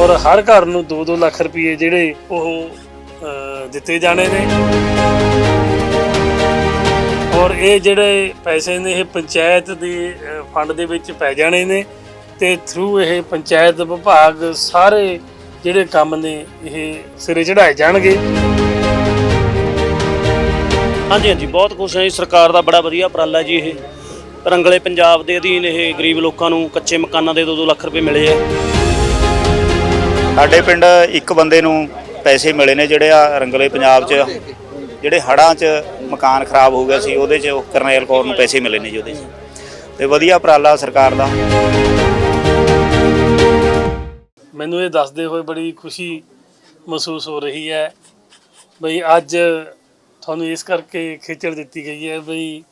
ਔਰ ਹਰ ਘਰ ਨੂੰ 2-2 ਲੱਖ ਰੁਪਏ ਜਿਹੜੇ ਉਹ ਦਿੱਤੇ ਜਾਣੇ ਨੇ। ਔਰ ਇਹ ਜਿਹੜੇ ਪੈਸੇ ਨੇ, ਇਹ ਪੰਚਾਇਤ ਦੇ ਫੰਡ ਦੇ ਵਿੱਚ ਪੈ ਜਾਣੇ ਨੇ ਤੇ ਥਰੂ ਇਹ ਪੰਚਾਇਤ ਵਿਭਾਗ ਸਾਰੇ ਜਿਹੜੇ ਕੰਮ ਨੇ, ਇਹ ਸਿਰੇ ਚੜਾਏ ਜਾਣਗੇ। ਹਾਂਜੀ ਹਾਂਜੀ, ਬਹੁਤ ਖੁਸ਼ ਹੈ ਜੀ। ਸਰਕਾਰ ਦਾ ਬੜਾ ਵਧੀਆ ਉਪਰਾਲਾ ਜੀ ਇਹ। ਰੰਗਲੇ ਪੰਜਾਬ ਦੇ ਅਧੀਨ ਇਹ ਗਰੀਬ ਲੋਕਾਂ ਨੂੰ ਕੱਚੇ ਮਕਾਨਾਂ ਦੇ 2-2 ਲੱਖ ਰੁਪਏ ਮਿਲੇ ਆ। ਸਾਡੇ ਪਿੰਡ ਇੱਕ ਬੰਦੇ ਨੂੰ ਪੈਸੇ ਮਿਲੇ ਨੇ ਜਿਹੜੇ ਆ ਰੰਗਲੇ ਪੰਜਾਬ 'ਚ, ਜਿਹੜੇ ਹੜਾਂ 'ਚ ਮਕਾਨ ਖਰਾਬ ਹੋ ਗਿਆ ਸੀ, ਉਹਦੇ 'ਚ ਉਹ ਕਰਨੈਲ ਕੌਰ ਨੂੰ ਪੈਸੇ ਮਿਲੇ ਨੇ ਜੀ ਉਹਦੇ 'ਚ। ਤੇ ਵਧੀਆ ਉਪਰਾਲਾ ਸਰਕਾਰ ਦਾ। ਮੈਨੂੰ ਇਹ ਦੱਸਦੇ ਹੋਏ ਬੜੀ ਖੁਸ਼ੀ ਮਹਿਸੂਸ ਹੋ ਰਹੀ ਹੈ ਬਈ ਅੱਜ ਤੁਹਾਨੂੰ ਇਸ ਕਰਕੇ ਖੇਚਲ ਦਿੱਤੀ ਗਈ ਹੈ ਬਈ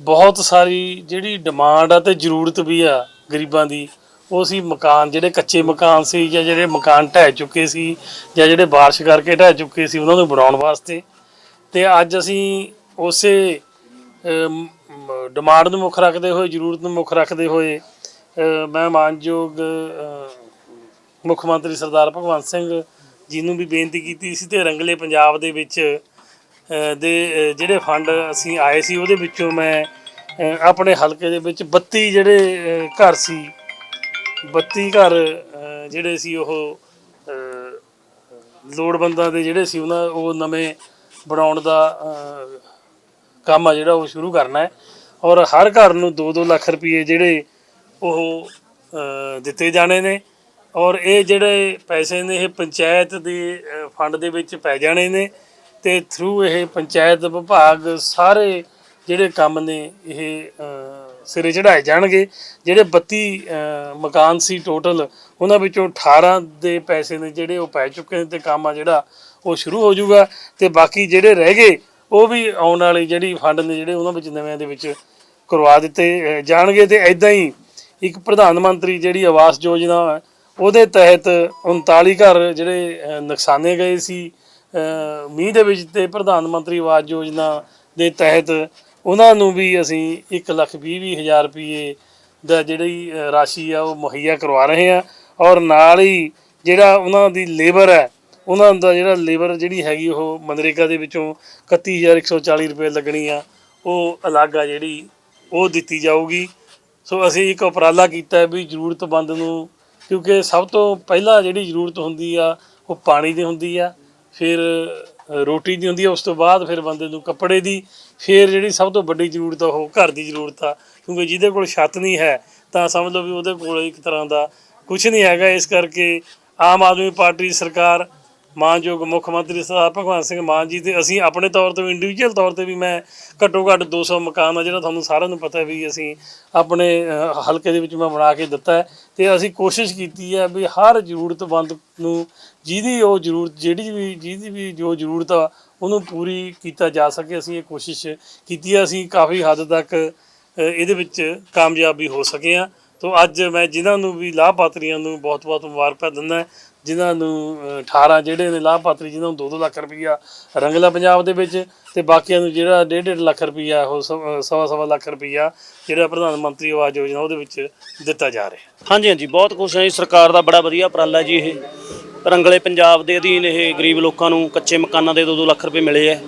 ਬਹੁਤ ਸਾਰੀ ਜਿਹੜੀ ਡਿਮਾਂਡ ਆ ਤੇ ਜ਼ਰੂਰਤ ਵੀ ਆ ਗਰੀਬਾਂ ਦੀ ਉਹ ਸੀ ਮਕਾਨ, ਜਿਹੜੇ ਕੱਚੇ ਮਕਾਨ ਸੀ ਜਾਂ ਜਿਹੜੇ ਮਕਾਨ ਢਹਿ ਚੁੱਕੇ ਸੀ ਜਾਂ ਜਿਹੜੇ ਬਾਰਿਸ਼ ਕਰਕੇ ਢਹਿ ਚੁੱਕੇ ਸੀ, ਉਹਨਾਂ ਨੂੰ ਬਣਾਉਣ ਵਾਸਤੇ। ਤੇ ਅੱਜ ਅਸੀਂ ਉਸੇ ਡਿਮਾਂਡ ਨੂੰ ਮੁੱਖ ਰੱਖਦੇ ਹੋਏ, ਜ਼ਰੂਰਤ ਨੂੰ ਮੁੱਖ ਰੱਖਦੇ ਹੋਏ ਮੈਂ ਮਾਨਯੋਗ ਮੁੱਖ ਮੰਤਰੀ ਸਰਦਾਰ ਭਗਵੰਤ ਸਿੰਘ ਜੀ ਨੂੰ ਵੀ ਬੇਨਤੀ ਕੀਤੀ ਸੀ ਤੇ ਰੰਗਲੇ ਪੰਜਾਬ ਦੇ ਵਿੱਚ ਦੇ ਜਿਹੜੇ ਫੰਡ ਅਸੀਂ ਆਏ ਸੀ, ਉਹਦੇ ਵਿੱਚੋਂ ਮੈਂ ਆਪਣੇ ਹਲਕੇ ਦੇ ਵਿੱਚ 32 ਜਿਹੜੇ ਘਰ ਸੀ 32 ਘਰ ਅ, ਜਿਹੜੇ ਸੀ ਉਹ ਅ, ਲੋੜਵੰਦਾਂ ਦੇ ਜਿਹੜੇ ਸੀ ਉਹਨਾਂ ਉਹ ਨਵੇਂ ਬਣਾਉਣ ਦਾ ਅ, ਕੰਮ ਆ ਜਿਹੜਾ ਉਹ ਸ਼ੁਰੂ ਕਰਨਾ ਹੈ। ਔਰ ਹਰ ਘਰ ਨੂੰ 2-2 ਲੱਖ ਰੁਪਏ ਜਿਹੜੇ ਉਹ ਅ, ਦਿੱਤੇ ਜਾਣੇ ਨੇ। ਔਰ ਇਹ ਜਿਹੜੇ ਪੈਸੇ ਨੇ ਇਹ ਪੰਚਾਇਤ ਦੇ ਅ, ਫੰਡ ਦੇ ਵਿੱਚ ਪੈ ਜਾਣੇ ਨੇ। ਤੇ ਥਰੂ ਇਹ ਪੰਚਾਇਤ ਵਿਭਾਗ ਸਾਰੇ ਜਿਹੜੇ ਕੰਮ ਨੇ ਇਹ ਅ, ਸਿਰੇ ਚੜਾਏ ਜਾਣਗੇ। ਜਿਹੜੇ 32 ਮਕਾਨ ਸੀ ਟੋਟਲ ਉਹਨਾਂ ਵਿੱਚੋਂ 18 ਦੇ ਪੈਸੇ ਨੇ ਜਿਹੜੇ ਉਹ ਪੈ ਚੁੱਕੇ ਨੇ ਤੇ ਕੰਮ ਆ ਜਿਹੜਾ ਉਹ ਸ਼ੁਰੂ ਹੋ ਜਾਊਗਾ। ਤੇ ਬਾਕੀ ਜਿਹੜੇ ਰਹਿ ਗਏ, ਉਹ ਵੀ ਆਉਣ ਵਾਲੀ ਜਿਹੜੀ ਫੰਡ ਨੇ ਜਿਹੜੇ ਉਹਨਾਂ ਵਿੱਚ ਨਵਿਆਂ ਦੇ ਵਿੱਚ ਕਰਵਾ ਦਿੱਤੇ ਜਾਣਗੇ ਤੇ ਐਦਾਂ ਹੀ ਇੱਕ ਪ੍ਰਧਾਨ ਮੰਤਰੀ ਜਿਹੜੀ ਆਵਾਸ ਯੋਜਨਾ ਉਹਦੇ ਤਹਿਤ 39 ਘਰ ਜਿਹੜੇ ਨੁਕਸਾਨੇ ਗਏ ਸੀ। ਮੀਂਹ ਦੇ ਵਿੱਚ ਤੇ ਪ੍ਰਧਾਨ ਮੰਤਰੀ ਆਵਾਸ ਯੋਜਨਾ ਦੇ ਤਹਿਤ ਉਹਨਾਂ ਨੂੰ ਵੀ ਅਸੀਂ 1 ਲੱਖ ਵੀਹ ਵੀਹ ਹਜ਼ਾਰ ਰੁਪਏ ਦਾ ਜਿਹੜੀ ਰਾਸ਼ੀ ਆ ਉਹ ਮੁਹੱਈਆ ਕਰਵਾ ਰਹੇ ਆ ਔਰ ਨਾਲ ਹੀ ਜਿਹੜਾ ਉਹਨਾਂ ਦੀ ਲੇਬਰ ਹੈ, ਉਹਨਾਂ ਦਾ ਜਿਹੜਾ ਲੇਬਰ ਜਿਹੜੀ ਹੈਗੀ ਉਹ ਮਨਰੇਗਾ ਦੇ ਵਿੱਚੋਂ 31140 ਰੁਪਏ ਲੱਗਣੀ ਆ, ਉਹ ਅਲੱਗ ਆ ਜਿਹੜੀ ਉਹ ਦਿੱਤੀ ਜਾਊਗੀ। ਸੋ ਅਸੀਂ ਇੱਕ ਉਪਰਾਲਾ ਕੀਤਾ ਵੀ ਜ਼ਰੂਰਤਮੰਦ ਨੂੰ, ਕਿਉਂਕਿ ਸਭ ਤੋਂ ਪਹਿਲਾਂ ਜਿਹੜੀ ਜ਼ਰੂਰਤ ਹੁੰਦੀ ਆ ਉਹ ਪਾਣੀ ਦੀ ਹੁੰਦੀ ਆ, ਫਿਰ ਰੋਟੀ ਦੀ ਹੁੰਦੀ ਹੈ ਉਸ ਤੋਂ ਬਾਅਦ ਫਿਰ ਬੰਦੇ ਨੂੰ ਕੱਪੜੇ ਦੀ ਫਿਰ ਜਿਹੜੀ ਸਭ ਤੋਂ ਵੱਡੀ ਜ਼ਰੂਰਤ ਆ, ਉਹ ਘਰ ਦੀ ਜ਼ਰੂਰਤ ਆ। ਕਿਉਂਕਿ ਜਿਹਦੇ ਕੋਲ ਛੱਤ ਨਹੀਂ ਹੈ, ਤਾਂ ਸਮਝ ਲਓ ਵੀ ਉਹਦੇ ਕੋਲ ਇੱਕ ਤਰ੍ਹਾਂ ਦਾ ਕੁਝ ਨਹੀਂ ਹੈਗਾ। ਇਸ ਕਰਕੇ ਆਮ ਆਦਮੀ ਪਾਰਟੀ ਸਰਕਾਰ ਮਾਨਯੋਗ ਮੁੱਖ ਮੰਤਰੀ ਸਰਦਾਰ ਭਗਵੰਤ ਸਿੰਘ ਮਾਨ ਜੀ ਤੇ ਅਸੀਂ ਆਪਣੇ ਤੌਰ ਤੇ ਇੰਡੀਵਿਜੂਅਲ ਤੌਰ ਤੇ ਵੀ ਮੈਂ ਘੱਟੋ ਘੱਟ 200 ਮਕਾਨ ਆ ਜਿਹੜਾ ਤੁਹਾਨੂੰ ਸਾਰਿਆਂ ਨੂੰ ਪਤਾ ਵੀ ਅਸੀਂ ਆਪਣੇ ਹਲਕੇ ਦੇ ਵਿੱਚ ਮੈਂ ਬਣਾ ਕੇ ਦਿੱਤਾ ਹੈ। ਤੇ ਅਸੀਂ ਕੋਸ਼ਿਸ਼ ਕੀਤੀ ਹੈ ਵੀ ਹਰ ਜ਼ਰੂਰਤਮੰਦ ਨੂੰ ਜਿਹਦੀ ਉਹ ਜ਼ਰੂਰਤ, ਜਿਹੜੀ ਵੀ, ਜਿਹਦੀ ਵੀ ਜੋ ਜ਼ਰੂਰਤ ਆ, ਉਹਨੂੰ ਪੂਰੀ ਕੀਤਾ ਜਾ ਸਕੇ। ਅਸੀਂ ਇਹ ਕੋਸ਼ਿਸ਼ ਕੀਤੀ ਹੈ, ਅਸੀਂ ਕਾਫੀ ਹੱਦ ਤੱਕ ਇਹਦੇ ਵਿੱਚ ਕਾਮਯਾਬ ਵੀ ਹੋ ਸਕੇ ਆ ਤੋ ਅੱਜ ਮੈਂ ਜਿਨ੍ਹਾਂ ਨੂੰ ਵੀ ਲਾਭਪਾਤਰੀਆਂ ਨੂੰ ਬਹੁਤ-ਬਹੁਤ ਮੁਬਾਰਕਾਂ ਦਿੰਦਾ ਜਿਨ੍ਹਾਂ ਨੂੰ ਅ, 18 ਜਿਹੜੇ ਨੇ ਲਾਭਪਾਤਰੀ ਜਿਨ੍ਹਾਂ ਨੂੰ 2-2 ਲੱਖ ਰੁਪਈਆ ਰੰਗਲਾ ਪੰਜਾਬ ਦੇ ਵਿੱਚ ਤੇ ਬਾਕੀਆਂ ਨੂੰ ਜਿਹੜਾ 1.5 ਲੱਖ ਰੁਪਈਆ ਉਹ ਸਵਾ ਸਵਾ ਲੱਖ ਰੁਪਈਆ ਜਿਹੜਾ ਪ੍ਰਧਾਨ ਮੰਤਰੀ ਆਵਾਸ ਯੋਜਨਾ ਉਹਦੇ ਵਿੱਚ ਦਿੱਤਾ ਜਾ ਰਿਹਾ। ਹਾਂਜੀ ਹਾਂਜੀ ਬਹੁਤ ਕੁਛ ਹੈ ਜੀ। ਸਰਕਾਰ ਦਾ ਬੜਾ ਵਧੀਆ ਉਪਰਾਲਾ ਜੀ ਇਹ। ਰੰਗਲੇ ਪੰਜਾਬ ਦੇ ਅਧੀਨ ਇਹ ਗਰੀਬ ਲੋਕਾਂ ਨੂੰ ਕੱਚੇ ਮਕਾਨਾਂ ਦੇ 2-2 ਲੱਖ ਰੁਪਏ ਮਿਲੇ ਹੈ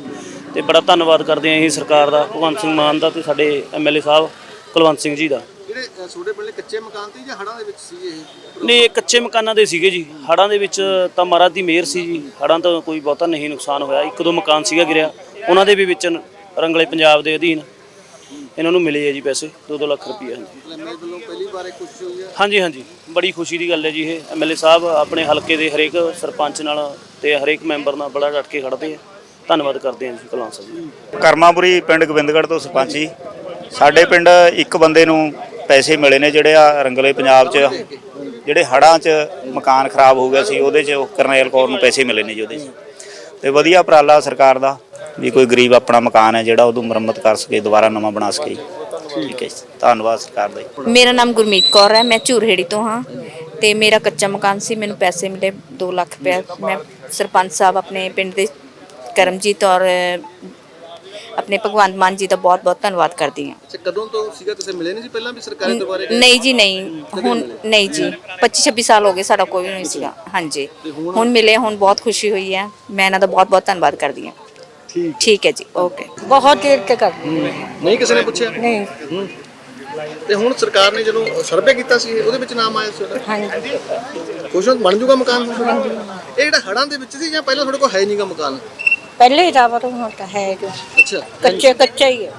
ਤੇ ਬੜਾ ਧੰਨਵਾਦ ਕਰਦੇ ਹਾਂ ਇਹ ਸਰਕਾਰ ਦਾ ਭਗਵੰਤ ਸਿੰਘ ਮਾਨ ਦਾ ਤੇ ਸਾਡੇ ਐਮਐਲਏ ਸਾਹਿਬ ਕੁਲਵੰਤ ਸਿੰਘ ਜੀ ਦਾ। ਜਿਹੜੇ ਅ, ਤੁਹਾਡੇ ਪਿੰਡ ਕੱਚੇ ਮਕਾਨ ਤੇ ਜਾਂ ਹੜਾਂ ਦੇ ਵਿੱਚ ਸੀ ਇਹ? ਨਹੀਂ ਇਹ ਕੱਚੇ ਮਕਾਨਾਂ ਦੇ ਸੀਗੇ ਜੀ। ਹੜਾਂ ਦੇ ਵਿੱਚ ਤਾਂ ਮਹਾਰਾਜ ਦੀ ਮਿਹਰ ਸੀ ਜੀ। ਹੜਾਂ ਤੋਂ ਕੋਈ ਬਹੁਤਾ ਨਹੀਂ ਨੁਕਸਾਨ ਹੋਇਆ। ਇੱਕ ਦੋ ਮਕਾਨ ਸੀਗਾ ਗਿਰਿਆ। ਉਹਨਾਂ ਦੇ ਵੀ ਵਿੱਚ ਰੰਗਲੇ ਪੰਜਾਬ ਦੇ ਅਧੀਨ ਇਹਨਾਂ ਨੂੰ ਮਿਲੇ ਆ ਜੀ ਪੈਸੇ 2-2 ਲੱਖ ਰੁਪਏ ਹਾਂਜੀ ਐਮਐਲਏ ਵੱਲੋਂ ਪਹਿਲੀ ਵਾਰ ਇਹ ਕੋਸ਼ਿਸ਼ ਹੋਈ ਹੈ। ਹਾਂਜੀ ਹਾਂਜੀ। ਬੜੀ ਖੁਸ਼ੀ ਦੀ ਗੱਲ ਹੈ ਜੀ ਇਹ। ਐਮਐਲਏ ਸਾਹਿਬ ਆਪਣੇ ਹਲਕੇ ਦੇ ਹਰੇਕ ਸਰਪੰਚ ਨਾਲ ਤੇ ਹਰੇਕ ਮੈਂਬਰ ਨਾਲ ਬੜਾ ਡਟ ਕੇ ਖੜਦੇ ਆ। ਧੰਨਵਾਦ ਕਰਦੇ ਹਾਂ ਜੀ ਕਲਾਂ ਸਾਹਿਬ ਜੀ। ਕਰਮਾਪੁਰੀ ਪਿੰਡ ਗੋਬਿੰਦਗੜ੍ਹ ਤੋਂ ਸਰਪੰਚ ਜੀ। ਸਾਡੇ ਪਿੰਡ ਇੱਕ ਬੰਦੇ ਨੂੰ ਪੈਸੇ ਮਿਲੇ ਨੇ ਜਿਹੜੇ ਆ ਰੰਗਲੇ ਪੰਜਾਬ 'ਚ, ਜਿਹੜੇ ਹੜਾਂ 'ਚ ਮਕਾਨ ਖਰਾਬ ਹੋ ਗਿਆ ਸੀ, ਉਹਦੇ 'ਚ ਕਰਨੈਲ ਕੌਰ ਨੂੰ ਪੈਸੇ ਮਿਲੇ ਨੇ ਜੀ ਉਹਦੇ 'ਚ। ਤੇ ਵਧੀਆ ਉਪਰਾਲਾ ਸਰਕਾਰ ਦਾ, ਵੀ ਕੋਈ ਗਰੀਬ ਆਪਣਾ ਮਕਾਨ ਹੈ ਜਿਹੜਾ ਉਹਨੂੰ ਮੁਰੰਮਤ ਕਰ ਸਕੇ, ਦੁਬਾਰਾ ਨਵਾਂ ਬਣਾ ਸਕੇ। ਠੀਕ ਹੈ ਧੰਨਵਾਦ ਸਰਕਾਰ ਦਾ ਮੇਰਾ ਨਾਮ ਗੁਰਮੀਤ ਕੌਰ ਹੈ, ਮੈਂ ਝੂਰਹੇੜੀ ਤੋਂ ਹਾਂ। ਤੇ ਮੇਰਾ ਕੱਚਾ ਮਕਾਨ ਸੀ, ਮੈਨੂੰ ਪੈਸੇ ਮਿਲੇ 2 ਲੱਖ ਰੁਪਏ ਮੈਂ ਸਰਪੰਚ ਸਾਹਿਬ ਆਪਣੇ ਪਿੰਡ ਦੇ ਕਰਮਜੀਤ ਔਰ ਆਪਣੇ ਭਗਵੰਤ ਮਾਨ ਜੀ ਦਾ ਬਹੁਤ ਬਹੁਤ ਧੰਨਵਾਦ ਕਰਦੀ ਹਾਂ ਅੱਛਾ ਕਦੋਂ ਤੋਂ ਸੀਗਾ ਤੁਸੀਂ ਮਿਲੇ ਨਹੀਂ ਸੀ ਪਹਿਲਾਂ ਵੀ ਸਰਕਾਰੀ ਦੁਆਰੇ ਨਹੀਂ ਜੀ ਨਹੀਂ ਹੁਣ ਨਹੀਂ ਜੀ 25 26 ਸਾਲ ਹੋ ਗਏ ਸਾਡਾ ਕੋਈ ਵੀ ਨਹੀਂ ਸੀਗਾ ਹਾਂਜੀ ਹੁਣ ਮਿਲੇ ਹੁਣ ਬਹੁਤ ਖੁਸ਼ੀ ਹੋਈ ਹੈ ਮੈਂ ਇਹਨਾਂ ਦਾ ਬਹੁਤ ਬਹੁਤ ਧੰਨਵਾਦ ਕਰਦੀ ਹਾਂ ਠੀਕ ਠੀਕ ਹੈ ਜੀ ਓਕੇ ਬਹੁਤ ਦੇਰ ਤੇ ਕਰਦੀ ਨਹੀਂ ਕਿਸੇ ਨੇ ਪੁੱਛਿਆ ਨਹੀਂ ਹੂੰ। ਤੇ ਹੁਣ ਸਰਕਾਰ ਨੇ ਜਦੋਂ ਸਰਵੇ ਕੀਤਾ ਸੀ ਉਹਦੇ ਵਿੱਚ ਨਾਮ ਆਇਆ ਸੀ ਉਹਦਾ ਹਾਂਜੀ ਕੁਛ ਬਣ ਜੂਗਾ ਮਕਾਨ ਇਹ ਜਿਹੜਾ ਹੜਾਂ ਦੇ ਵਿੱਚ ਸੀ ਜਾਂ ਪਹਿਲਾਂ ਤੁਹਾਡੇ ਕੋਲ ਹੈ ਨਹੀਂਗਾ ਮਕਾਨ ਪਹਿਲੇ ਹੀ ਤਾਂ ਪਰ ਹੁਣ ਤਾਂ ਹੈ ਜੋ। ਅੱਛਾ ਕੱਚੇ ਕੱਚਾ ਹੀ ਹੈ।